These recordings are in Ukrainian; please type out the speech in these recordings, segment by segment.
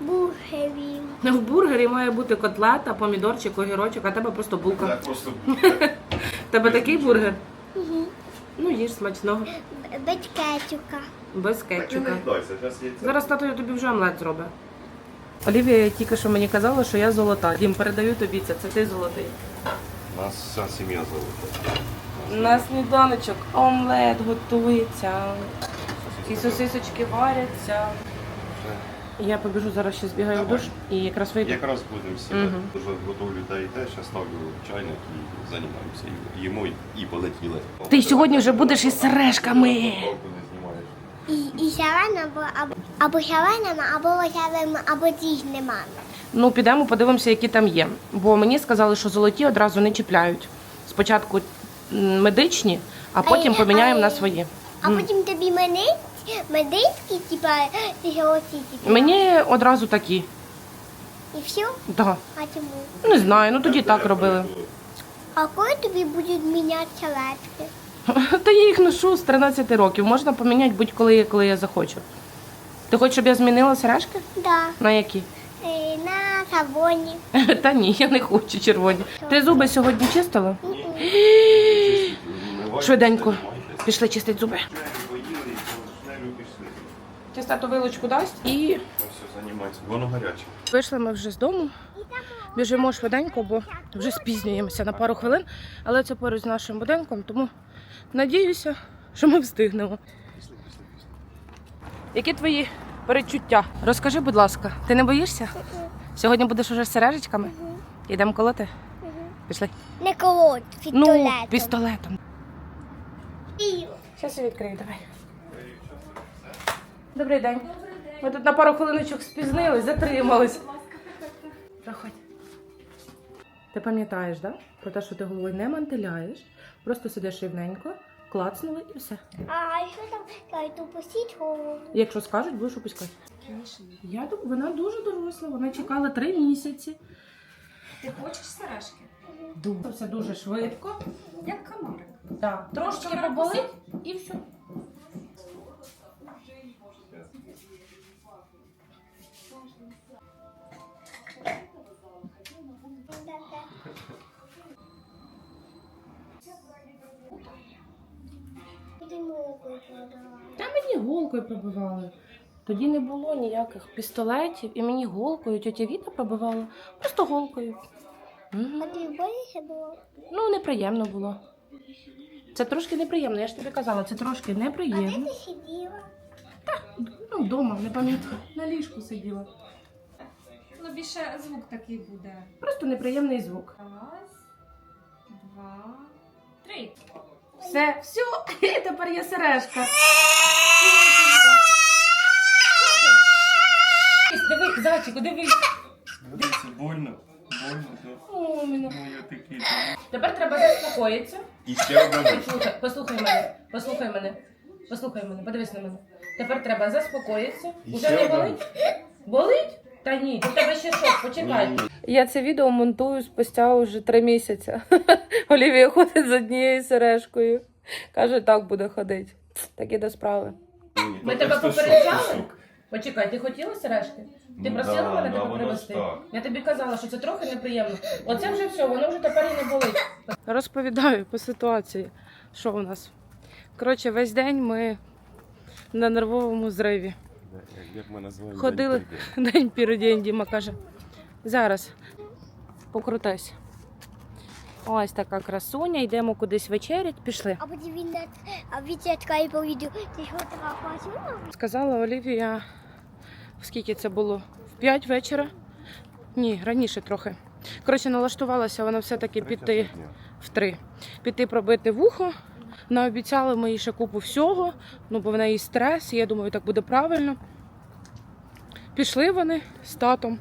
Бургерів. В бургері має бути котлета, помідорчик, огірочок, а тебе просто булка. Так, просто буде. В Тебе такий бургер? Угу. Ну їж смачного, Без кетчука. без Не кетчука. зараз є це. Зараз татою тобі вже омлет зробить. Олівія тільки що мені казала, що я золота. Дім, передаю тобі це, це ти золотий. У нас вся сім'я золота. На сніданочок омлет готується. І сосисочки варяться. Я побіжу зараз ще збігаю в душ і якраз вийду. Якраз будемо всі. Мгм. Вже готовлю та і те, ще ставлю чайник і займаємося. І Їмо і полетіли. Ти сьогодні вже будеш із сережками. Палку не знімаєш. І, і шавена, або, або, або шавенами, або рожевими, або різними. Ну, підемо, подивимося, які там є. Бо мені сказали, що золоті одразу не чіпляють. Спочатку м, медичні, а потім поміняємо на свої. А потім тобі медичні, медичні, типа, золоті, типа. Мені одразу такі. І все? Да. А чому? Не знаю, ну тоді так робили. А коли тобі будуть міняти шалетки? Та я їх ношу з 13 років. Можна поміняти будь-коли, коли я захочу. Ти хочеш, щоб я змінила сережки? Да. На які? Е, на савоні. Та ні, я не хочу червоні. Ти зуби сьогодні чистила? Швиденько. Пішли чистити зуби. Поїли і по пішли. Ти тату вилочку дасть і Ну все, займається. Воно гаряче. Вийшли ми вже з дому. Біжимо швиденько, бо вже спізнюємося на пару хвилин, але це поруч з нашим будинком, тому надіюся, що ми встигнемо. Які твої перечуття? Розкажи, будь ласка, ти не боїшся? Сьогодні будеш уже з сережечками? Йдемо колоти? Пішли. Не колоть, Ну, пістолетом. пістолетом. Зараз я відкрию, давай. Добрий день. Ми тут на пару хвилиночок спізнились, затримались. Проходь. Ти пам'ятаєш, да? Про те, що ти головою не мантиляєш, просто сидиш рівненько, клацнули і все. А що там? Кажуть, упустіть голову. Якщо скажуть, будеш опускати. Я дум- вона дуже доросла, вона чекала три місяці. Ти хочеш сережки? Дуже. Все дуже швидко. Як комарик. Так, трошечки поболить і все. Та мені голкою пробивали. Тоді не було ніяких пістолетів, і мені голкою тетя Віта пробивала. Просто голкою. А ти боїшся було? Ну, неприємно було. Це трошки неприємно, я ж тобі казала, це трошки А де неприємно. ти сиділа? Ну, вдома, не пам'ятаю. На ліжку сиділа. Ну, більше звук такий буде. Просто неприємний звук. Раз, два, три. Все, все, тепер є сережка. Дивись, зайчику, дивись. Дивіться, больно. Больно, так. О, мене. Ну, я такий. Тепер треба заспокоїтися. І ще одна боль. Послухай, послухай мене, послухай мене, послухай мене, подивись на мене. Тепер треба заспокоїтися. І Уже ще не одна. болить? Болить? Та ні, у тебе ще шок, почекай. Я це відео монтую спустя вже три місяці. Олівія ходить з однією сережкою. Каже, так буде ходити. Так і до справи. Ні, Ми то тебе просто попереджали? шок. Почекай, ти хотіла сережки? Ти Ну просила да, мене да, тебе воно ж привезти? так. Я тобі казала, що це трохи неприємно. Оце вже все, воно вже тепер і не болить. Розповідаю по ситуації, що у нас. Коротше, весь день ми на нервовому зриві. Як ми називаємо? Ходили день піродень, Діма каже. Зараз покрутись. Ось така красуня, йдемо кудись вечерять, пішли. А потім він на- і повідомив, ти що така бачила? Сказала Олівія, скільки це було? В 5 вечора? Ні, раніше трохи. Коротше, налаштувалася вона все-таки піти в 3. Піти пробити вухо. Наобіцяли ми їй ще купу всього, ну бо в неї стрес, і я думаю, так буде правильно. Пішли вони з татом.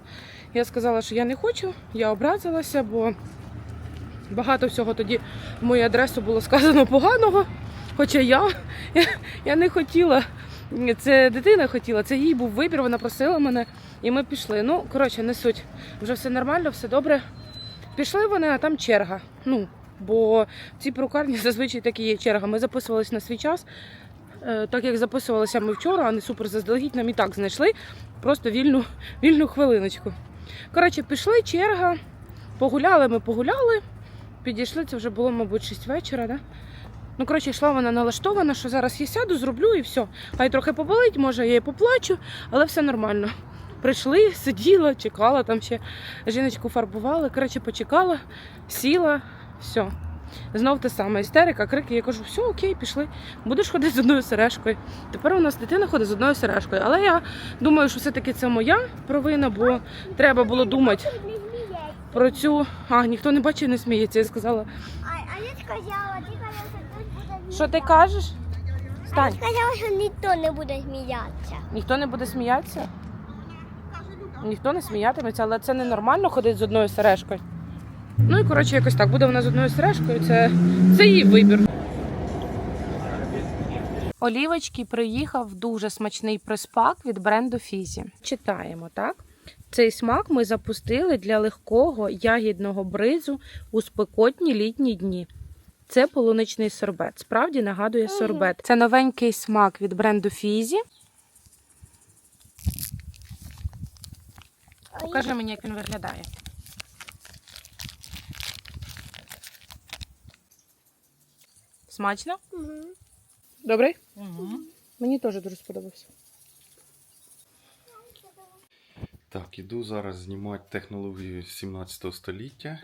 Я сказала, що я не хочу, я образилася, бо багато всього тоді в мою адресу було сказано поганого. Хоча я, я, я не хотіла. Це дитина хотіла, це їй був вибір, вона просила мене, і ми пішли. Ну, коротше, не суть. Вже все нормально, все добре. Пішли вони, а там черга. Ну, бо в цій перукарні зазвичай такі є черга. Ми записувались на свій час. Е, Так як записувалися ми вчора, а не супер заздалегідь, нам і так знайшли просто вільну, вільну хвилиночку. Коротше, пішли, черга, погуляли, ми погуляли. Підійшли, це вже було, мабуть, 6 вечора, да? Ну, коротше, йшла вона налаштована, що зараз я сяду, зроблю і все. Хай трохи поболить, може, я і поплачу, але все нормально. Прийшли, сиділа, чекала, там ще жіночку фарбували. Коротше, почекала, сіла, все. Знов те саме істерика, крики. Я кажу, все, окей, пішли. Будеш ходити з одною сережкою. Тепер у нас дитина ходить з одною сережкою. Але я думаю, що все-таки це моя провина, бо треба було думати про цю. А, ніхто не бачив, не сміється. Я сказала. А, я сказала, ти казала, буде. Що ти кажеш? А я сказала, що ніхто не буде сміятися. Ніхто не буде сміятися? Ніхто не сміятиметься, але це ненормально ходити з одною сережкою. Ну і коротше, якось так. Буде вона з одною сережкою, це, це її вибір. Олівочки приїхав дуже смачний приспак від бренду Фізі. Читаємо, так? Цей смак ми запустили для легкого ягідного бризу у спекотні літні дні. Це полуничний сорбет. Справді нагадує сорбет. Це новенький смак від бренду Фізі. Покажи мені, як він виглядає. Смачно? Угу. Добрий? Мені теж дуже сподобався. Так, іду зараз знімати технологію 17 століття.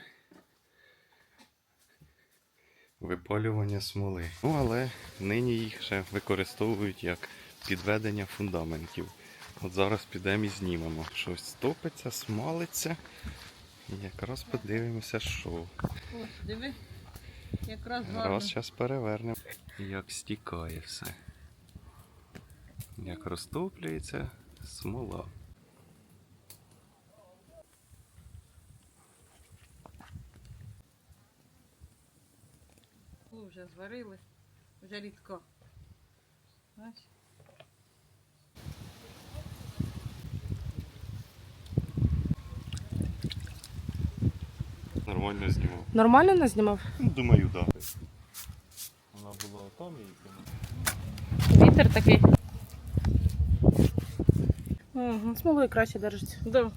Випалювання смоли. Ну, але нині їх ще використовують як підведення фундаментів. От зараз підемо і знімемо. Щось топиться, смалиться. І якраз подивимося, що. Ось, диви, якраз гарно. Раз зараз перевернемо. Як стікає все. Як розтоплюється смола. Вже зварили, вже рідко. Бач? Нормально знімав. Нормально нас знімав? Ну, Думаю, так. Да. Вона була там і Вітер такий. Угу. Смолою краще держиться. Да.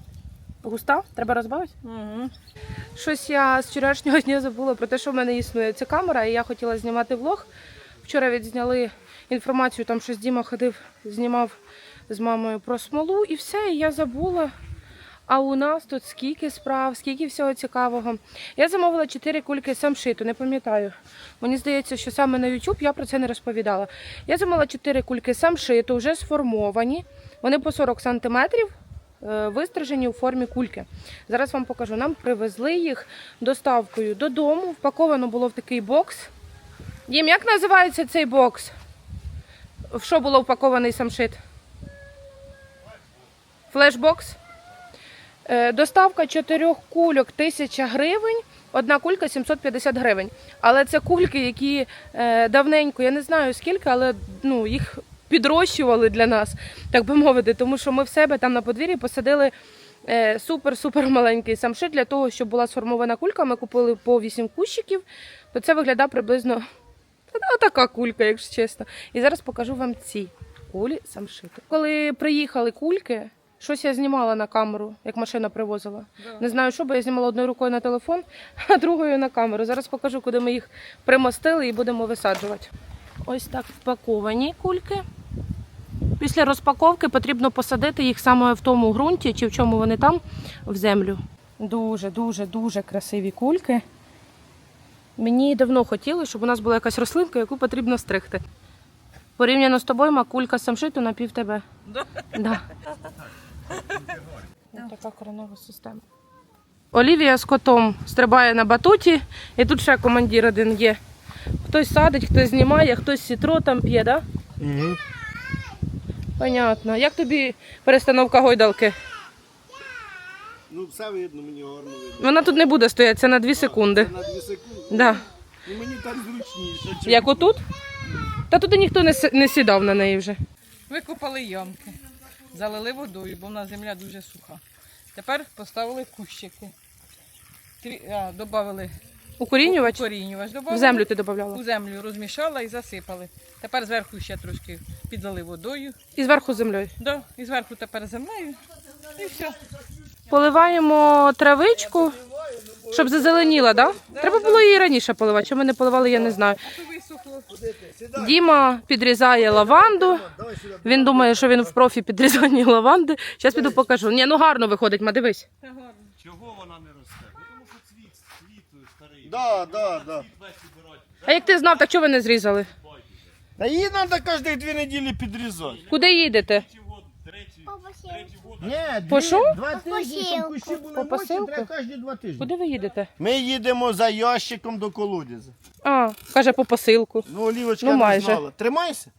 Густа? Треба розбавити? Угу. Щось я з вчорашнього дня забула про те, що в мене існує ця камера, і я хотіла зняти влог. Вчора відзняли інформацію, там щось Діма ходив, знімав з мамою про смолу і все, і я забула. А у нас тут скільки справ, скільки всього цікавого. Я замовила 4 кульки самшиту, не пам'ятаю. Мені здається, що саме на YouTube я про це не розповідала. Я замовила 4 кульки самшиту, вже сформовані. Вони по 40 сантиметрів, е, вистрижені у формі кульки. Зараз вам покажу. Нам привезли їх доставкою додому. Впаковано було в такий бокс. Дім, як називається цей бокс? В що було впакований самшит? Флешбокс. Е, Доставка чотирьох кульок 1000 гривень, одна кулька 750 гривень. Але це кульки, які е, давненько, я не знаю скільки, але ну, їх підрощували для нас, так би мовити, тому що ми в себе там на подвір'ї посадили е, супер-супер маленький самшит для того, щоб була сформована кулька. Ми купили по 8 кущиків, то це виглядає приблизно така кулька, якщо чесно. І зараз покажу вам ці кулі самшиту. Коли приїхали кульки, щось я знімала на камеру, як машина привозила. Да. Не знаю, що, бо я знімала одною рукою на телефон, а другою на камеру. Зараз покажу, куди ми їх примостили і будемо висаджувати. Ось так впаковані кульки. Після розпаковки потрібно посадити їх саме в тому ґрунті, чи в чому вони там, в землю. Дуже, дуже, дуже красиві кульки. Мені давно хотілося, щоб у нас була якась рослинка, яку потрібно стригти. Порівняно з тобою, ма кулька самшиту на пів тебе. Да? Да. Ось така коренева система. Олівія з котом стрибає на батуті, і тут ще командир один є. Хтось садить, хтось знімає, хтось сітро там п'є, так? Да? Угу. Понятно. Як тобі перестановка гойдалки? Ну, все видно, мені гарно видно. Вона тут не буде стояти, це на 2 секунди. Це на 2 секунди. Да. Ну, мені так зручніше. чим- Як отут? Та туди ніхто не, не сідав на неї вже. Викопали ямки, залили водою, бо в нас земля дуже суха. Тепер поставили кущики. Трі... А, добавили Укорінювач? Корінювач В землю ти додавала. У землю розмішала і засипали. Тепер зверху ще трошки підзали водою. І зверху землею. Да, і зверху тепер землею. І все. Поливаємо травичку, щоб зазеленіла, так? Да? Треба було її раніше поливати. Чому ми не поливали, я не знаю. Діма підрізає лаванду. Він думає, що він в профі підрізанні лаванди. Зараз піду покажу. Ні, ну гарно виходить, ма дивись. Чого вона не росте? Тому що цвіт, цвіт старий. Да, да, да. А як ти знав, так чого ви не зрізали? Та її треба кожні дві неділі підрізати. Куди їдете? Ні, дві, По два тижні, щоб посилку. кущі були По мощні, посилку? треба кожні два тижні. Куди ви їдете? Ми їдемо за ящиком до колодязя. А, каже, по посилку. Ну, Олівочка Ну, не майже. знала. Тримайся.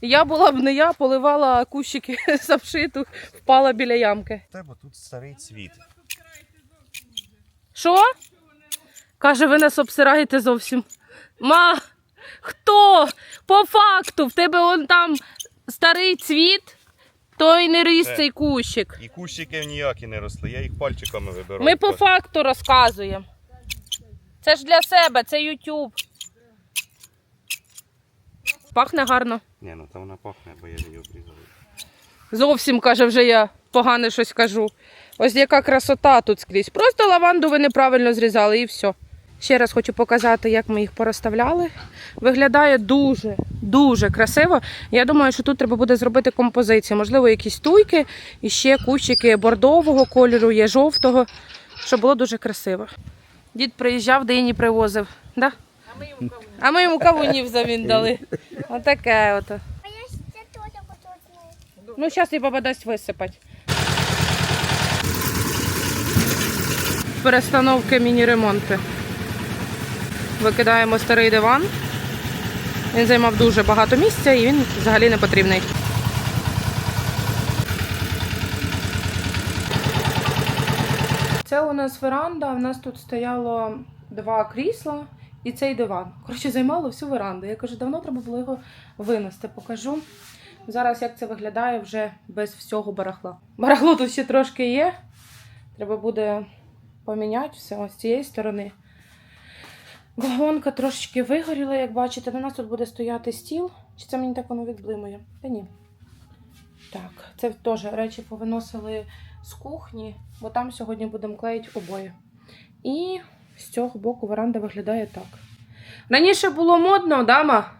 Я була б не я, поливала кущики самшиту, впала біля ямки. Тебе тут старий цвіт. Що? Каже, ви нас обсираєте зовсім. Ма, хто? По факту, в тебе он там старий цвіт, то й не ріс Е. цей кущик. І кущики ніякі не росли, я їх пальчиками вибираю. Ми по факту розказуємо. Це ж для себе, це YouTube. Пахне гарно. Ні, ну та вона пахне, бо я її обрізав. Зовсім, каже, вже я погане щось кажу. Ось яка красота тут скрізь. Просто лаванду ви неправильно зрізали і все. Ще раз хочу показати, як ми їх порозставляли. Виглядає дуже, дуже красиво. Я думаю, що тут треба буде зробити композицію. Можливо, якісь туйки і ще кущики бордового кольору, є жовтого, щоб було дуже красиво. Дід приїжджав, дині привозив. Да? А ми йому кавунів завін дали. Отаке ото. А я ще теж хочу. Ну, зараз і баба дасть висипати. Перестановки міні-ремонти. Викидаємо старий диван. Він займав дуже багато місця і він взагалі не потрібний. Це у нас веранда. У нас тут стояло два крісла і цей диван. Коротше, займало всю веранду. Я кажу, давно треба було його винести. Покажу. Зараз як це виглядає вже без всього барахла. Барахло тут ще трошки є. Треба буде поміняти все з цієї сторони. Вагонка трошечки вигоріла, як бачите. На нас тут буде стояти стіл. Чи це мені так воно відблимує? Та ні. Так, це теж речі повиносили з кухні, бо там сьогодні будемо клеїти обоє. І з цього боку веранда виглядає так. Раніше було модно, дама.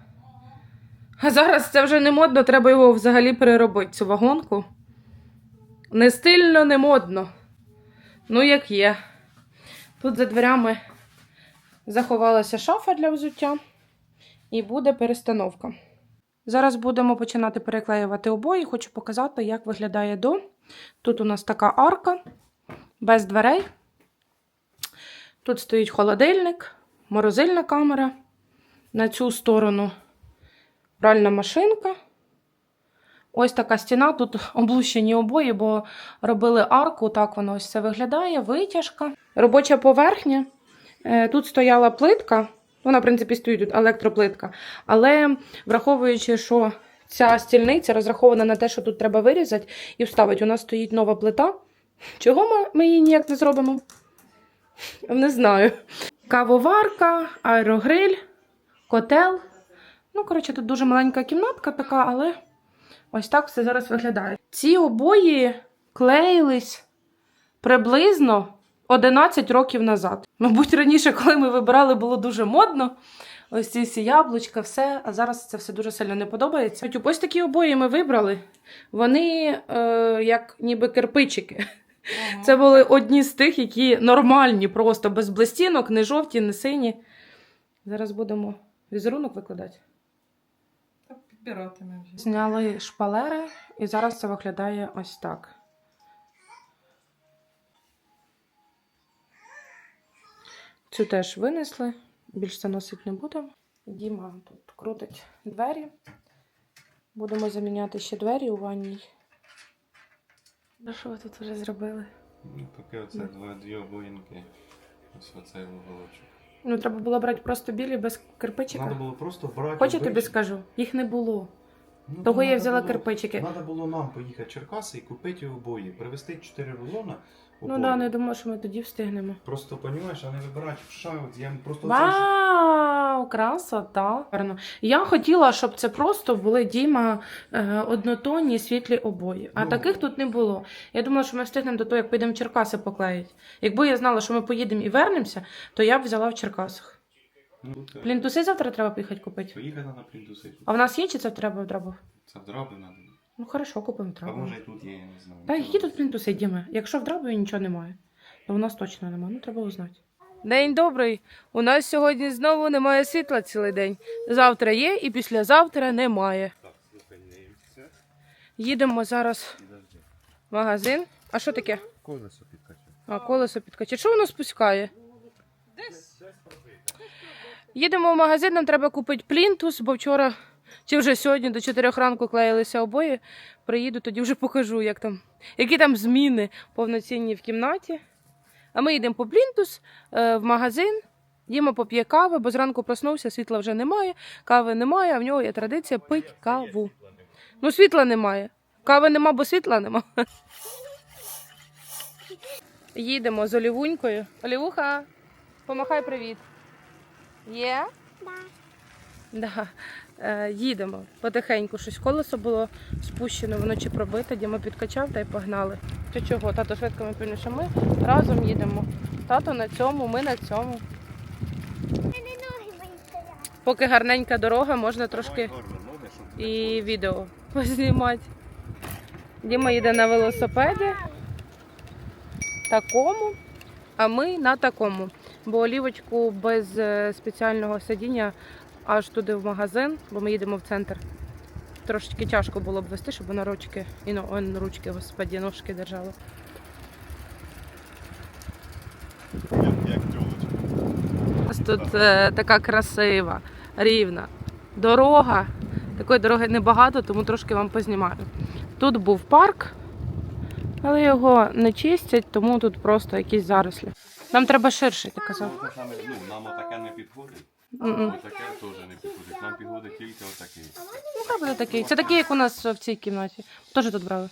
А зараз це вже не модно, треба його взагалі переробити, цю вагонку. Не стильно, не модно. Ну, як є. Тут за дверями заховалася шафа для взуття і буде перестановка. Зараз будемо починати переклеювати обої. Хочу показати, як виглядає до. Тут у нас така арка без дверей. Тут стоїть холодильник, морозильна камера. На цю сторону пральна машинка. Ось така стіна. Тут облущені обої, бо робили арку. Так воно ось все виглядає. Витяжка. Робоча поверхня. Е, Тут стояла плитка. Вона, в принципі, стоїть тут електроплитка. Але враховуючи, що ця стільниця розрахована на те, що тут треба вирізати і вставити. У нас стоїть нова плита. Чого ми, ми її ніяк не зробимо? Не знаю. Кавоварка, аерогриль, котел. Ну, коротше, тут дуже маленька кімнатка така, але ось так все зараз виглядає. Ці обої клеїлись приблизно 11 років назад. Мабуть, раніше, коли ми вибирали, було дуже модно. Ось ці всі яблучка, все, а зараз це все дуже сильно не подобається. Ось такі обої ми вибрали. Вони е, як ніби кирпичики. Це були одні з тих, які нормальні, просто без блистінок, не жовті, не сині. Зараз будемо візерунок викладати. Та підбиратиме вже. Зняли шпалери, і зараз це виглядає ось так. Цю теж винесли, більше це носити не будемо. Діма тут крутить двері. Будемо заміняти ще двері у ванній. Ну що ви тут вже зробили? Ну, таке оце два, дві обоїнки. Ось оцей уголочок. Ну, треба було брати просто білі без кирпичика. Треба було просто брати. Хоч я тобі скажу, їх не було. Ну, Того я взяла було- кирпичики. Треба було нам поїхати в Черкаси і купити обої, привезти 4 рулона. Ну да, не думаю, що ми тоді встигнемо. Просто понімаєш, а не вибирати в шаут. Я просто Вау, красота! Гарно. Я хотіла, щоб це просто були Діма е, однотонні світлі обої. А Ну. таких тут не було. Я думала, що ми встигнемо до того, як поїдемо в Черкаси поклеїть. Якби я знала, що ми поїдемо і вернемося, то я б взяла в Черкасах. Ну. Плінтуси завтра треба поїхати купити. Поїхати на плінтуси. А в нас є чи це треба в драбов? Це в драби треба. Ну хорошо, купимо в А може і тут є, я не знаю. Та які тут плінтуси, Діма? Якщо в драбові нічого немає, то у нас точно немає. Ну треба узнати. День добрий. У нас сьогодні знову немає світла цілий день. Завтра є і післязавтра немає. Їдемо зараз в магазин. А що таке? Колесо підкачав. А, колесо підкачає. Що воно спускає? Їдемо в магазин, нам треба купити плінтус, бо вчора чи вже сьогодні до 4 ранку клеїлися обої. Приїду, тоді вже покажу, як там, які там зміни повноцінні в кімнаті. А ми їдемо по плінтус е, в магазин. Діма поп'є кави, бо зранку проснувся, світла вже немає, кави немає, а в нього є традиція пити каву. Ну, світла немає. Кави нема, бо світла нема. Їдемо з Олівунькою. Олівуха, помахай привіт. Є? Да. Да. Е, їдемо потихеньку. Щось колесо було спущено, воно чи пробите. Діма підкачав та й погнали. Ти чого? Тато швидко ми пильніше. Ми разом їдемо. Тато на цьому, ми на цьому. Поки гарненька дорога, можна трошки і відео познімати. Діма їде на велосипеді. Такому, а ми на такому. Бо олівочку без е, спеціального сидіння аж туди в магазин, бо ми їдемо в центр. Трошечки тяжко було б вести, щоб вона ручки і ну, он, ручки, господі, ножки держала. У нас тут е, така красива, рівна дорога. Такої дороги небагато, тому трошки вам познімаю. Тут був парк, але його не чистять, тому тут просто якісь зарослі. Нам треба ширше, ти казав. Саме, ну, нам отаке не підходить. Таке теж не підходить. Нам підходить тільки отакий. Ну, так буде такий. Це такий, як у нас в цій кімнаті. Теж тут брали.